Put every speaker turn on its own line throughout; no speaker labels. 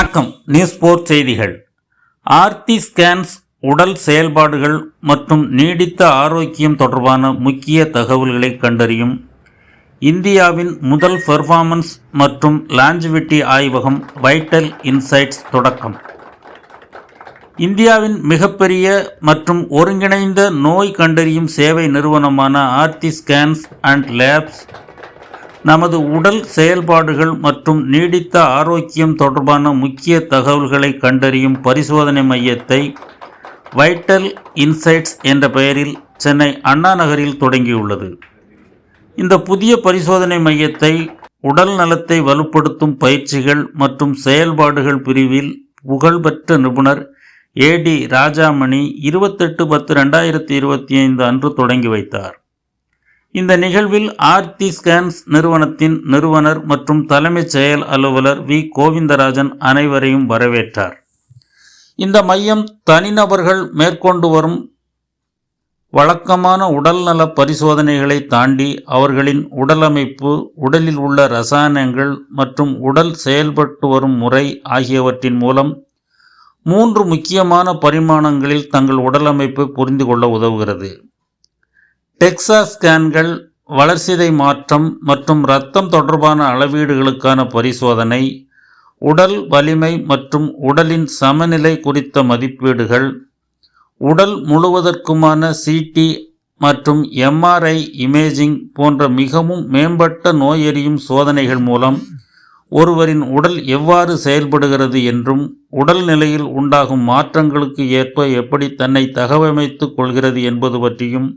வணக்கம். News board செய்திகள். Aarthi scans உடல் செயல்பாடுகள் மற்றும் நீடித்த ஆரோக்கியம் தொடர்பான முக்கிய தகவல்களை கண்டறியும். இந்தியாவின் முதல் பெர்ஃபார்மன்ஸ் மற்றும் லாஞ்சிவிட்டி ஆய்வகம் வைட்டல் இன்சைட்ஸ் தொடக்கம். இந்தியாவின் மிகப்பெரிய மற்றும் ஒருங்கிணைந்த நோய் கண்டறியும் சேவை நிறுவனமான ஆர்த்தி ஸ்கேன்ஸ் அண்ட் லேப்ஸ் நமது உடல் செயல்பாடுகள் மற்றும் நீடித்த ஆரோக்கியம் தொடர்பான முக்கிய தகவல்களை கண்டறியும் பரிசோதனை மையத்தை வைட்டல் இன்சைட்ஸ் என்ற பெயரில் சென்னை அண்ணா நகரில் தொடங்கியுள்ளது. இந்த புதிய பரிசோதனை மையத்தை உடல் நலத்தை வலுப்படுத்தும் பயிற்சிகள் மற்றும் செயல்பாடுகள் பிரிவில் புகழ்பெற்ற நிபுணர் ஏடி ராஜாமணி இருபத்தெட்டு பத்து ரெண்டாயிரத்தி இருபத்தி ஐந்து அன்று தொடங்கி வைத்தார். இந்த நிகழ்வில் ஆர்த்தி ஸ்கேன்ஸ் நிறுவனத்தின் நிறுவனர் மற்றும் தலைமைச் செயல் அலுவலர் வி. கோவிந்தராஜன் அனைவரையும் வரவேற்றார். இந்த மையம் தனிநபர்கள் மேற்கொண்டு வரும் வழக்கமான உடல்நல பரிசோதனைகளை தாண்டி அவர்களின் உடலமைப்பு உடலில் உள்ள ரசாயனங்கள் மற்றும் உடல் செயல்பட்டு வரும் முறை ஆகியவற்றின் மூலம் மூன்று முக்கியமான பரிமாணங்களில் தங்கள் உடலமைப்பை புரிந்து கொள்ள உதவுகிறது. டெக்ஸா ஸ்கேன்கள் வளர்சிதை மாற்றம் மற்றும் இரத்தம் தொடர்பான அளவீடுகளுக்கான பரிசோதனை உடல் வலிமை மற்றும் உடலின் சமநிலை குறித்த மதிப்பீடுகள் உடல் முழுவதற்குமான சிடி மற்றும் எம்ஆர்ஐ இமேஜிங் போன்ற மிகவும் மேம்பட்ட நோயறியும் சோதனைகள் மூலம் ஒருவரின் உடல் எவ்வாறு செயல்படுகிறது என்றும் உடல் நிலையில் உண்டாகும் மாற்றங்களுக்கு ஏற்ப எப்படி தன்னை தகவமைத்துக் கொள்கிறது என்பது பற்றியும்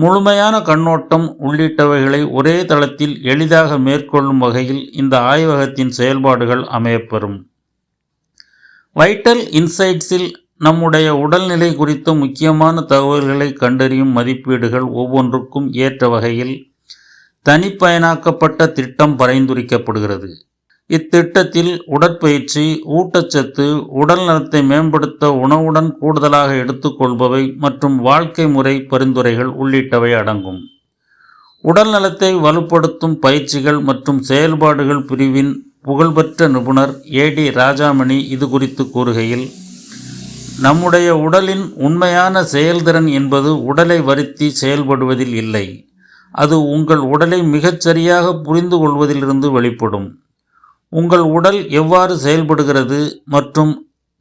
முழுமையான கண்ணோட்டம் உள்ளிட்டவைகளை ஒரே தளத்தில் எளிதாக மேற்கொள்ளும் வகையில் இந்த ஆய்வகத்தின் செயல்பாடுகள் அமையப்பெறும். வைட்டல் இன்சைட்ஸில் நம்முடைய உடல்நிலை குறித்த முக்கியமான தகவல்களை கண்டறியும் மதிப்பீடுகள் ஒவ்வொன்றுக்கும் ஏற்ற வகையில் தனிப்பயனாக்கப்பட்ட திட்டம் பரிந்துரைக்கப்படுகிறது. இத்திட்டத்தில் உடற்பயிற்சி ஊட்டச்சத்து உடல் நலத்தை மேம்படுத்த உணவுடன் கூடுதலாக எடுத்துக்கொள்பவை மற்றும் வாழ்க்கை முறை பரிந்துரைகள் உள்ளிட்டவை அடங்கும். உடல் நலத்தை வலுப்படுத்தும் பயிற்சிகள் மற்றும் செயல்பாடுகள் பிரிவின் புகழ்பெற்ற நிபுணர் ஏடி ராஜாமணி இது குறித்து கூறுகையில் நம்முடைய உடலின் உண்மையான செயல்திறன் என்பது உடலை வருத்தி செயல்படுவதில் இல்லை. அது உங்கள் உடலை மிகச்சரியாக புரிந்து கொள்வதிலிருந்து வெளிப்படும். உங்கள் உடல் எவ்வாறு செயல்படுகிறது மற்றும்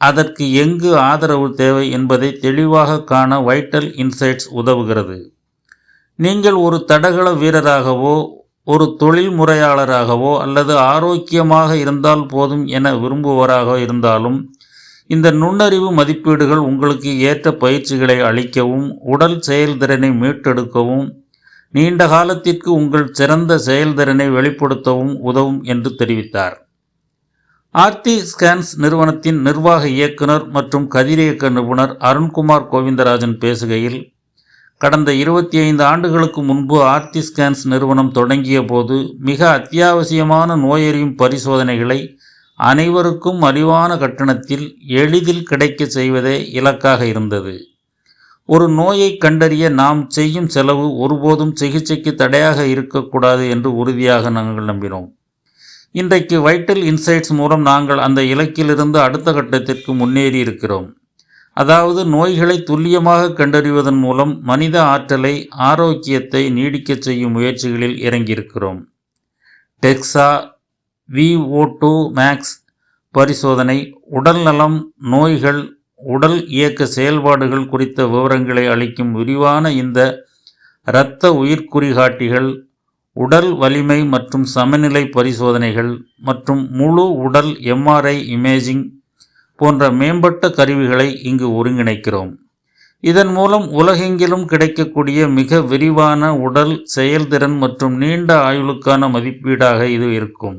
அதற்கு எங்கு ஆதரவு தேவை என்பதை தெளிவாக காண வைட்டல் இன்சைட்ஸ் உதவுகிறது. நீங்கள் ஒரு தடகள வீரராகவோ ஒரு தொழில் முறையாளராகவோ அல்லது ஆரோக்கியமாக இருந்தால் போதும் என விரும்புவராக இருந்தாலும் இந்த நுண்ணறிவு மதிப்பீடுகள் உங்களுக்கு ஏற்ற பயிற்சிகளை அளிக்கவும் உடல் செயல்திறனை மீட்டெடுக்கவும் நீண்ட காலத்திற்கு உங்கள் சிறந்த செயல்திறனை வெளிப்படுத்தவும் உதவும் என்று தெரிவித்தார். ஆர்த்தி ஸ்கேன்ஸ் நிறுவனத்தின் நிர்வாக இயக்குனர் மற்றும் கதிரியக்க நிபுணர் அருண்குமார் கோவிந்தராஜன் பேசுகையில் கடந்த இருபத்தி ஐந்து ஆண்டுகளுக்கு முன்பு ஆர்த்தி ஸ்கேன்ஸ் நிறுவனம் தொடங்கிய போது மிக அத்தியாவசியமான நோயறியும் பரிசோதனைகளை அனைவருக்கும் மலிவான கட்டணத்தில் எளிதில் கிடைக்க செய்வதே இலக்காக இருந்தது. ஒரு நோயை கண்டறிய நாம் செய்யும் செலவு ஒருபோதும் சிகிச்சைக்கு தடையாக இருக்கக்கூடாது என்று உறுதியாக நாங்கள் நம்பினோம். இன்றைக்கு வைட்டல் இன்சைட்ஸ் மூலம் நாங்கள் அந்த இலக்கிலிருந்து அடுத்த கட்டத்திற்கு முன்னேறி இருக்கிறோம். அதாவது நோய்களை துல்லியமாக கண்டறிவதன் மூலம் மனித ஆற்றலை ஆரோக்கியத்தை நீடிக்கச் செய்யும் முயற்சிகளில் இறங்கியிருக்கிறோம். டெக்ஸா விஓ டூ மேக்ஸ் பரிசோதனை உடல்நலம் நோய்கள் உடல் இயக்க செயல்பாடுகள் குறித்த விவரங்களை அளிக்கும் விரிவான இந்த இரத்த உயிர்க்குறிகாட்டிகள் உடல் வலிமை மற்றும் சமநிலை பரிசோதனைகள் மற்றும் முழு உடல் எம்ஆர்ஐ இமேஜிங் போன்ற மேம்பட்ட கருவிகளை இங்கு ஒருங்கிணைக்கிறோம். இதன் மூலம் உலகெங்கிலும் கிடைக்கக்கூடிய மிக விரிவான உடல் செயல்திறன் மற்றும் நீண்ட ஆயுளுக்கான மதிப்பீடாக இது இருக்கும்.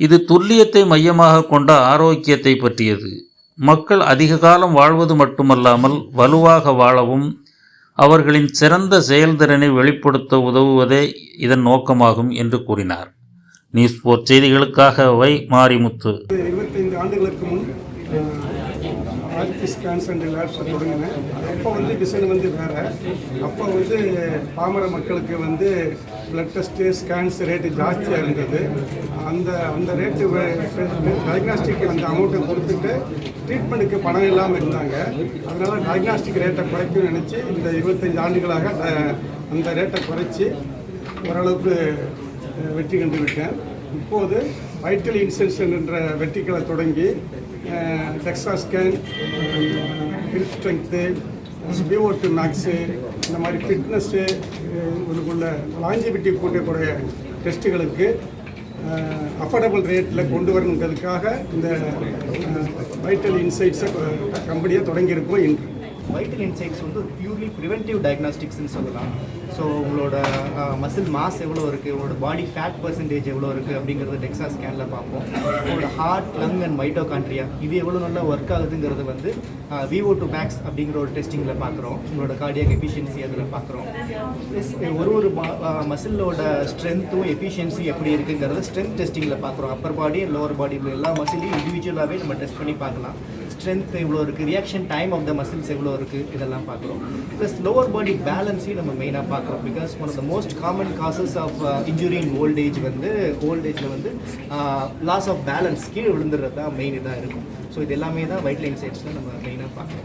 இது துல்லியத்தை மையமாக கொண்ட ஆரோக்கியத்தை பற்றியது. மக்கள் அதிக காலம் வாழ்வது மட்டுமல்லாமல் வலுவாக வாழவும் அவர்களின் சிறந்த செயல்திறனை வெளிப்படுத்த உதவுவதே இதன் நோக்கமாகும் என்று கூறினார். நியூஸ் போர் செய்திகளுக்காக வை மாரிமுத்து.
இருபத்தைந்து ஆண்டுகளுக்கு முன் ஆர்டி ஸ்கேன்ஸ் அண்ட் லேப்ஸை தொடங்கினேன். அப்போ வந்து டிசைன் வந்து வேறு. அப்போ வந்து பாமர மக்களுக்கு வந்து பிளட் டெஸ்ட்டு ஸ்கேன்ஸ் ரேட்டு ஜாஸ்தியாக இருந்தது அந்த அந்த ரேட்டு டயக்னாஸ்டிக் அந்த அமௌண்ட்டை கொடுத்துட்டு ட்ரீட்மெண்ட்டுக்கு பணம் இல்லாமல் இருந்தாங்க. அதனால் டயக்னாஸ்டிக் ரேட்டை குறைக்கணும்னு நினச்சி இந்த இருபத்தஞ்சி ஆண்டுகளாக அந்த ரேட்டை குறைச்சி ஓரளவுக்கு வெற்றி கண்டு விட்டேன் இப்போது வைட்டல் இன்சென்ஷன் என்ற வெட்டிக்களை தொடங்கி டெக்ஸா ஸ்கேன் ஹில் ஸ்ட்ரென்த்து பிஓட்டு மேக்ஸு இந்த மாதிரி ஃபிட்னஸ்ஸு இதுக்குள்ள லாஞ்சிபிட்டி கூட்டக்கூடிய டெஸ்ட்டுகளுக்கு அஃபோர்டபுள் ரேட்டில் கொண்டு வரணுங்கிறதுக்காக இந்த uh, வைட்டல் இன்சைட்ஸை கம்பெனியை uh, தொடங்கியிருக்கோம் இன்று.
வைட்டல் இன்சைட்ஸ் வந்து ஒரு பியூர்லி ப்ரிவென்டிவ் டயக்னாஸ்டிக்ஸ்னு சொல்லலாம். ஸோ உங்களோட மசில் மாஸ் எவ்வளோ இருக்குது உங்களோட பாடி ஃபேட் பர்சன்டேஜ் எவ்வளோ இருக்குது அப்படிங்கிறத டெக்ஸா ஸ்கேனில் பார்ப்போம். உங்களோட ஹார்ட் லங் அண்ட் மைட்டோகான்ட்ரியா இது எவ்வளோ நல்லா ஒர்க் ஆகுதுங்கிறது வந்து விவோ டு மேக்ஸ் அப்படிங்கிற ஒரு டெஸ்டிங்கில் பார்க்குறோம். உங்களோட கார்டியாக் எஃபிஷியன்சி அதில் பார்க்குறோம். ப்ளஸ் ஒரு ஒரு மசிலோட ஸ்ட்ரென்த்தும் எஃபிஷியன்சி எப்படி இருக்குங்கிறத ஸ்ட்ரென்த் டெஸ்டிங்கில் பார்க்குறோம். அப்பர் பாடி லோவர் பாடி எல்லா மசிலையும் இண்டிவிஜுவலாகவே நம்ம டெஸ்ட் பண்ணி பார்க்கலாம். ஸ்ட்ரென்த் எவ்வளோ இருக்குது reaction time of the muscles எவ்வளோ இருக்குது இதெல்லாம் பார்க்குறோம். ப்ளஸ் லோவர் பாடி பேலன்ஸையும் நம்ம மெயினாக பார்க்குறோம். Because one of the most common causes of injury in old age வந்து ஓல்ட் ஏஜில் வந்து லாஸ் ஆஃப் பேலன்ஸ் கீழே விழுந்துடுறது தான் மெயின் இதாக இருக்கும். ஸோ இது எல்லாமே தான் வைட் லைன் சைட்ஸில் நம்ம மெயினாக பார்க்குறோம்.